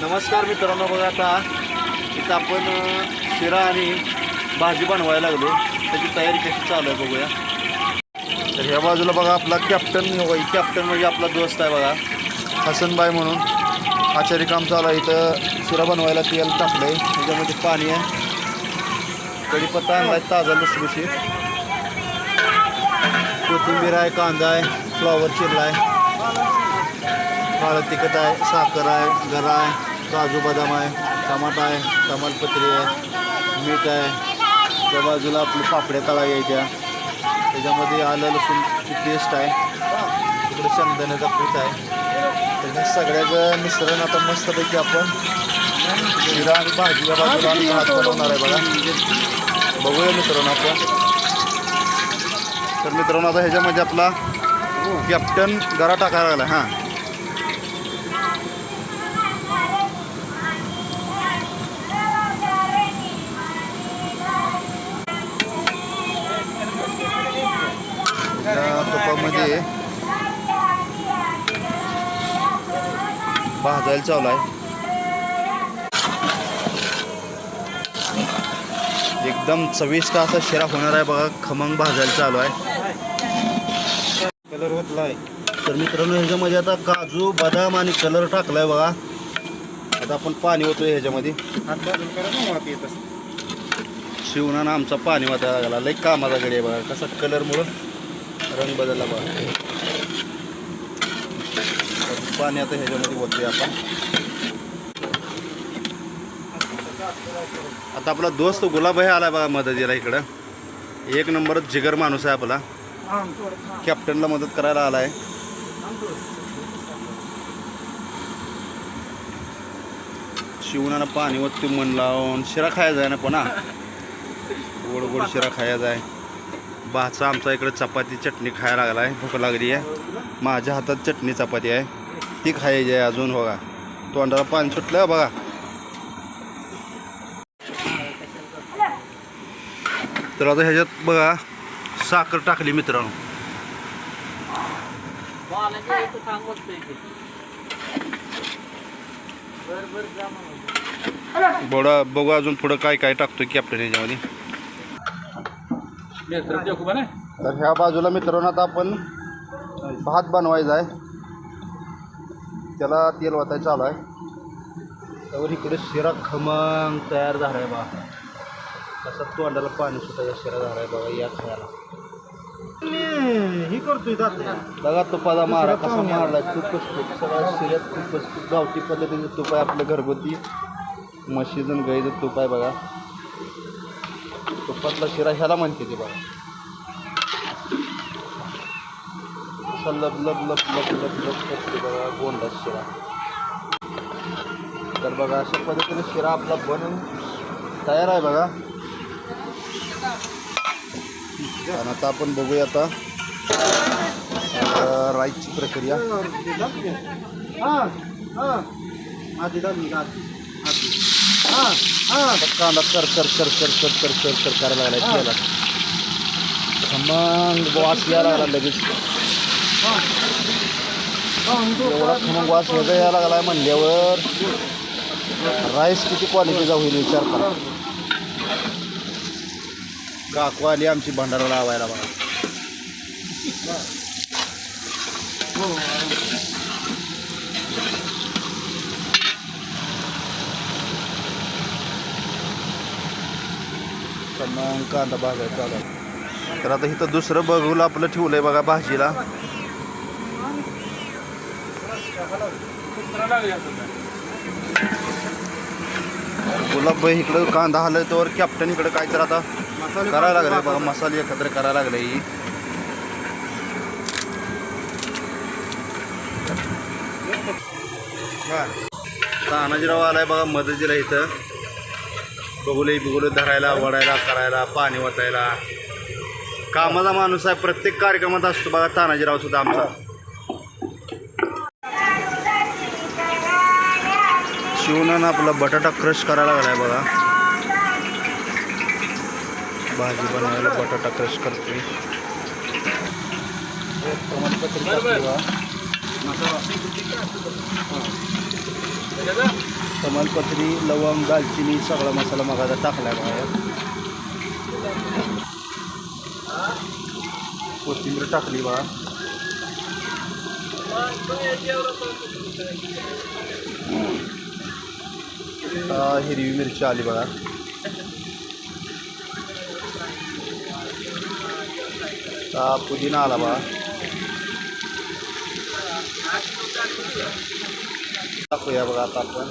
नमस्कार मित्रांनो बघा आता इथं आपण शिरा आणि भाजी बनवायला लागलो. त्याची तयारी कशी चालू आहे बघूया. तर ह्या बाजूला बघा आपला कॅप्टन कॅप्टन म्हणजे आपला दोस्त आहे बघा. हसनबाई म्हणून. आचारी काम चालू आहे इथं. शिरा बनवायला तेल टाकलं आहे त्याच्यामध्ये पाणी आहे. कढीपत्ता आणला आहे ताजा लसलुशी कोथिंबीर आहे कांदा आहे फ्लॉवर चिरला आहे हळद तिखट आहे साखर आहे गरा आहे. काजू बदाम आहे टमाटा आहे तमालपत्री आहे मीठ आहे. त्या बाजूला आपली पापड्या तळा यायच्या. त्याच्यामध्ये आलं लसूणची पेस्ट आहे. तिकडे शेंगदाण्याचा पीठ आहे. त्याच्या सगळ्याचं मिश्रण आता मस्तपैकी आपण शिरा आणि भाजी या बाजूला आणि भात बनवणार आहे बघा. बघूया मित्रांनो आपण. तर मित्रांनो आता ह्याच्यामध्ये आपला कॅप्टन गरा टाकायला लागला हां. तुपामध्ये भाजायला चालू आहे. एकदम चविष्ट असा शिरा होणार आहे बघा खमंग भाजायला चालू आहे. कलर होतला आहे तर मित्रांनो ह्याच्यामध्ये आता काजू बदाम आणि कलर टाकलाय बघा. आता आपण पाणी होतोय ह्याच्यामध्ये. शिवणानं आमचा पाणी वाटायला लागला. लई कामाचा गडी आहे बघा कसा कलरमुळं रंग बदलला बघा. पाणी आता ह्याच्यामध्ये होते आपण. आता आपला दोस्त गुलाब हे आलाय बघा मदतीला इकडं. एक नंबरच जिगर माणूस आहे आपला. कॅप्टनला मदत करायला आलाय. शिवणानं पाणी वरती मन लावून शिरा खायचा आहे ना पण गोड गोड शिरा खायचा आहे. भाचा आमचा इकडे चपाती चटणी खायला लागला आहे भूक लागली आहे. माझ्या हातात चटणी चपाती आहे. ती खायची आहे अजून बघा. तोंडाला पाणी सुटलं बघा. तर आता ह्याच्यात बघा साखर टाकली मित्रांनो. बघा बघू अजून पुढं काय काय टाकतोय कॅप्टन ह्याच्यामध्ये तर ह्या बाजूला मित्रांनो आता आपण भात बनवायचा आहे. त्याला तेल वाटायचं चालू आहे. त्यावर इकडे शिरा खमंग तयार झाला आहे बा. कसा तोंडाला पाणी सुद्धा या शिरा झाला आहे बघा या खायला. ही करतोय बघा तुपाचा मारा कसा मारलाय. तुपच तूप सगळ्या शिऱ्यात तुपच तूप गावठी पद्धतीचं तूप आहे आपलं घरगुती. म्हशीचं गाईचं तूप आहे बघा. तुपातला शिरा ह्याला म्हणते ते बघा. असा लब लब लब लब लब लब करते बघा गोंडा शिरा. तर बघा अशा पद्धतीने शिरा आपला बनून तयार आहे बघा. आणि आता आपण बघूया आता आता राईसची प्रक्रिया. आता कांदा कर कर कर कर कर कर कर कर करायला लागलाय तेलात खमंग वास यायला लागला लगेच. एवढा खमंग वास वेगळा यायला लागलाय म्हणल्यावर राईस किती क्वालिटीचा होईल विचार करा. काकू आली आमची भंडारा लावायला बघा. तर मग कांदा भाजायला चालेल तर आता इथं दुसरं बघूला आपलं ठेवलंय बघा भाजीला. गुलाब इकडं कांदा हलाय तर कॅप्टन इकडं काय तर आता करायला लागले बघा मसाले एकत्र करायला लागले ही तानाजीराव आलाय बघा मदतीला इथं. बघुले बघुले धरायला वडायला करायला पाणी वाटायला. कामाचा माणूस आहे प्रत्येक कार्यक्रमात असतो बघा तानाजीराव सुद्धा आमचा. शिवनानं आपला बटाटा क्रश करायला लागलाय बघा. भाजी बनवायला बटाटा क्रश करतोय. बघा. तमालपत्री, लवंग, दालचिनी, सगळा मसाला मगाचा टाकला यात. कोथिंबीर टाकली आता हिरवी मिरची आली बघा. पुदिना आला बघा Aku ya mengatakan.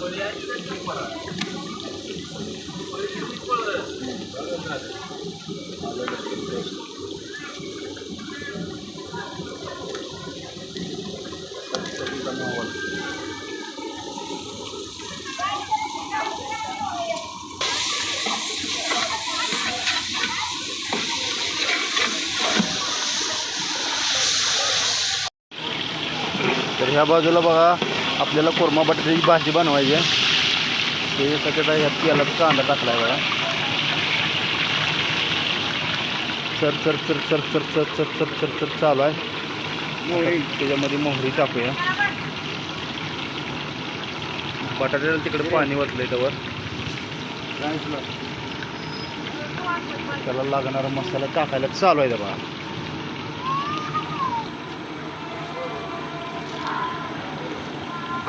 तर ह्या बाजूला बघा आपल्याला कोरमा बटाट्याची भाजी बनवायची आहे. त्याच्यासाठी आता ह्यात याला कांदा टाकला आहे बघा. चर चर चर चर चर चर चर चर चर चर चालू आहे. मोहरी. त्याच्यामध्ये मोहरी टाकूया. बटाट्याला तिकडे पाणी वतलंय त्यावर. त्याला लागणारा मसाला टाकायला चालू आहे बघा.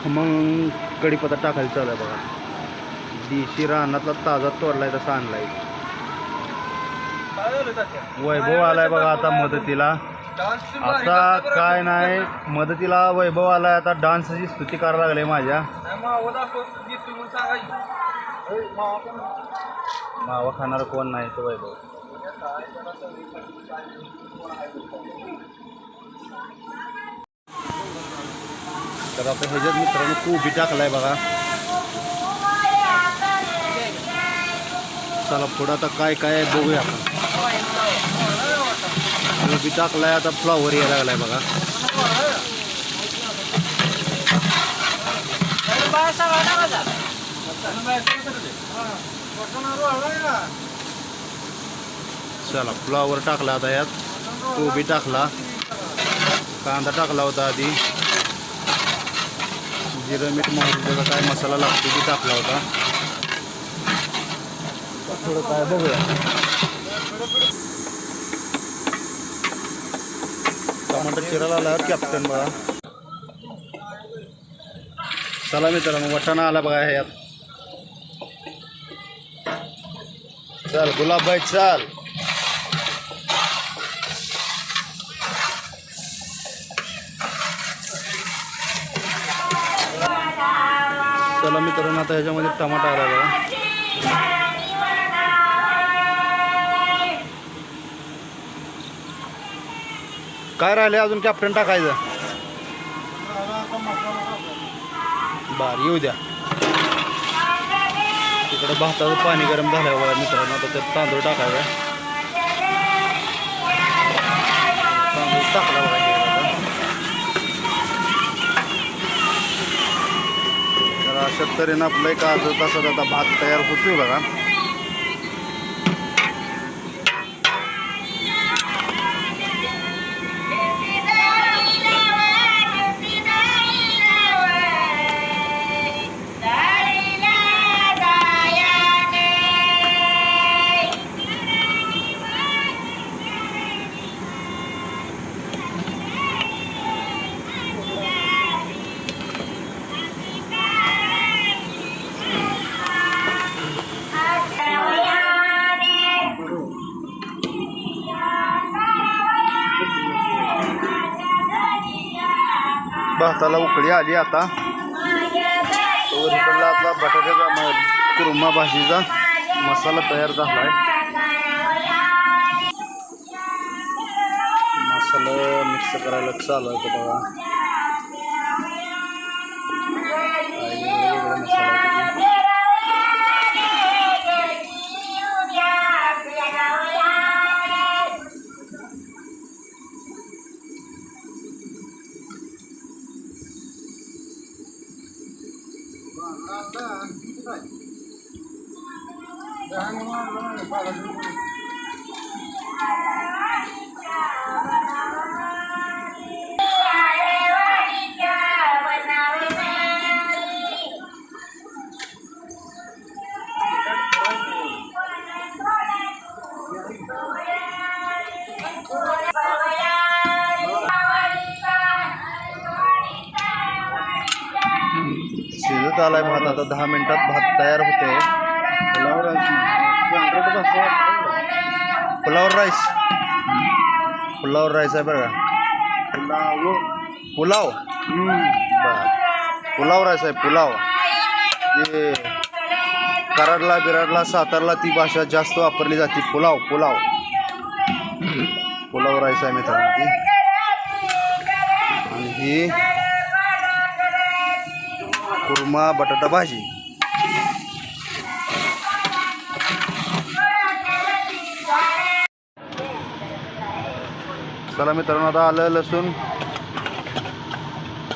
मग कढीपत्ता टाकायला चालू आहे बघा. देशी रानातला ताजा तोडलाय तसा आणलाय वैभव आलाय बघा आता मदतीला. आता काय नाही मदतीला वैभव आलाय आता डान्सची स्तुती करायला लागले माझ्या. मावा खाणार कोण नाही तो वैभव. तर आता ह्याच्यात मित्रांनो कोबी टाकलाय बघा. चला पुढं आता काय काय आहे बघूया आपण. कोबी टाकलाय आता फ्लॉवर यायला लागलाय बघा. चला फ्लॉवर टाकला आता यात. कोबी टाकला. कांदा टाकला होता आधी. जिरं मीठ मोहरी त्याचा काय मसाला लागतो की टाकला होता. थोडं काय बघूया. टमाटर चिरायला आल्यावर कॅप्टन बघा. चला मित्रांनो वटाणा आला बघा ह्यात. चल गुलाबबाई चाल. चला मित्रांनो आता ह्याच्यामध्ये टमाटा आला बघा. काय राहिले अजून कॅप्टन टाकायचं? बर येऊ द्या. तिकडं भाताचं पाणी गरम झालं बघा मित्रांनो आता त्यात तांदूळ टाकायचा. तांदूळ टाकला बघा. शेतकऱ्यांना आपलं एक अर्धा तासात आता भात तयार होतोय बघा. भाताला उकळी आली आता. तर इकडला आपला बटाट्याचा म- कुर्मा भाजीचा मसाला तयार झाला आहे मसाला मिक्स करायला चालू आहे बघा. Jangan ngomong-ngomong, Pak. शिजत आलाय भात आता दहा मिनिटात भात तयार होते. पुलावर राईस पुलावर राईस आहे बरं का. पुलाव. बर. पुलाव राईस आहे पुलाव. ते कराडला बिराडला सातारला ती भाषा जास्त वापरली जाते. पुलाव पुलाव. पुलाव राईस आहे मित्रांनो ती. आणि ही कुर्मा बटाटा भाजी चला मित्रांनो आता आलं लसूण.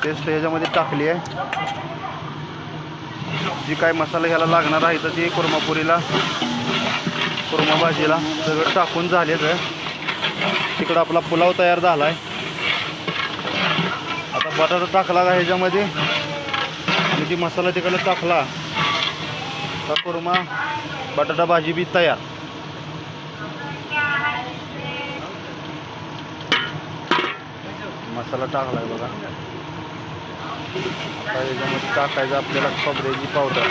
पेस्ट ह्याच्यामध्ये टाकली आहे. जी काय मसाला ह्याला लागणार आहे तर ती कुर्मापुरीला कुर्मा भाजीला सगळं टाकून झालेच आहे तिकडं आपला पुलाव तयार झाला आहे आता बटाटा टाकला का ह्याच्यामध्ये? म्हणजे मसाला तिकडं टाकला. का कुर्मा बटाटा भाजी बी तयार. मसाला टाकला आहे बघा. आता याच्यामध्ये टाकायचं आपल्याला खोबऱ्याची पावडर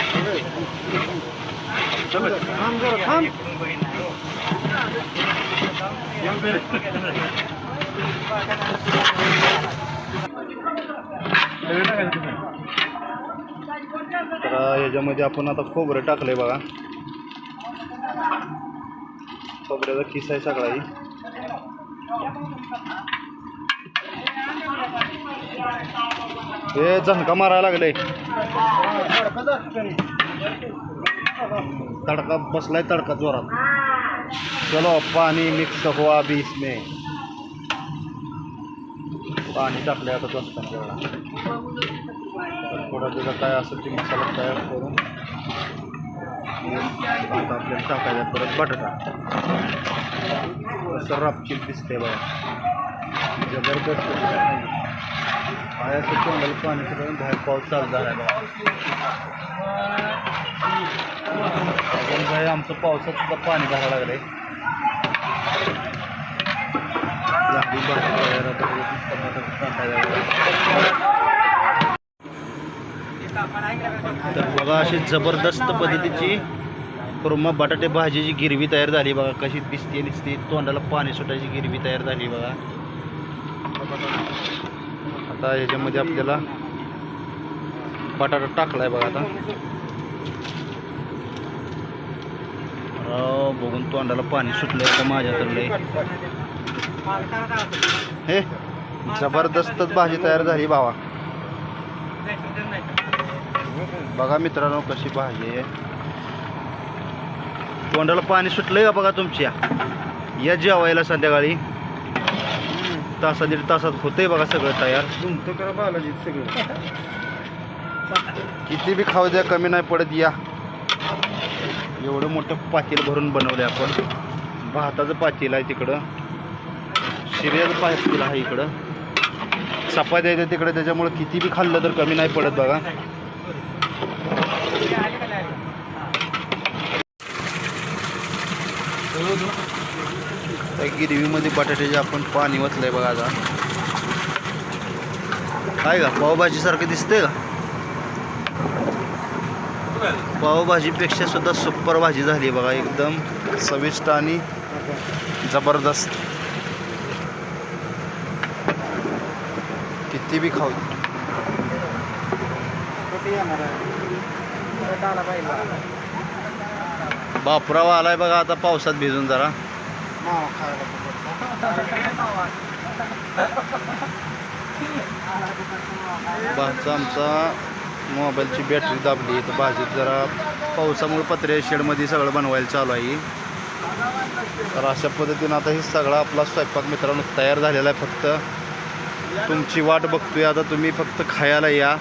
तर याच्यामध्ये आपण आता खोबरं टाकलंय बघा. खोबऱ्याचा किस आहे सगळा ही. हे झणका मारायला लागले तड़का बसलाय तड़का जोरात. चलो पाणी मिक्स हुआ बीस इसमें. पाणी टाकले आता असताना थोडा त्याचा काय असेल ते मसाला तयार करून आता आपल्याला टाकायचा परत बटाटा. असं रापचिल दिसते बघा. जबरदस्त पायासाठी आम्हाला पाणी करून बाहेर पाऊस चालू झाला आहे बघा आमचं पावसात सुद्धा पाणी भरायला लागलंय. लांबी भाजी तयार आता लगेच टमाटर टाकायला लागलं. तर बघा अशी जबरदस्त पद्धतीची कुर्मा बटाटे भाजीची गिरवी तयार झाली बघा. कशी दिसते दिसते तोंडाला पाणी सुटायची गिरवी तयार झाली बघा. आता ह्याच्यामध्ये आपल्याला बटाटा टाकलाय बघा आता. बघून तोंडाला पाणी सुटलंय का माझ्या तर लय. हे जबरदस्तच भाजी तयार झाली भावा बघा मित्रांनो कशी भाजी आहे. तोंडाला पाणी सुटलंय का बघा तुमच्या? या जेवायला संध्याकाळी. तासा दीड तासात होतंय बघा सगळं तयार. बालाजी सगळं. किती बी खाऊ द्या कमी नाही पडत या. एवढं मोठं पातेल भरून बनवलं आपण. भाताचं पातेल आहे तिकडं. शिर्याचं पातेल आहे इकडं. चपात्या येते तिकडे त्याच्यामुळे किती बी खाल्लं तर कमी नाही पडत बघा. गिरवीमध्ये बटाट्याचे आपण पाणी वतलंय बघा आता. काय का? पावभाजी सारखं दिसतंय का? पावभाजीपेक्षा सुद्धा सुपर भाजी झाली बघा एकदम चविष्ट आणि जबरदस्त. किती बी खाऊ. येणार परत आला पाहिजे बापरावा आलाय बघा आता पावसात भिजून जरा. भाचा आमचा मोबाईलची बॅटरी दाबली तर भाजीत जरा पावसामुळे पत्रे शेडमध्ये सगळं बनवायला चालू आहे. तर अशा पद्धतीनं आता हे सगळा आपला स्वयंपाक मित्रांनो तयार झालेला आहे फक्त. तुमची वाट बघतोय आता तुम्ही फक्त खायला या.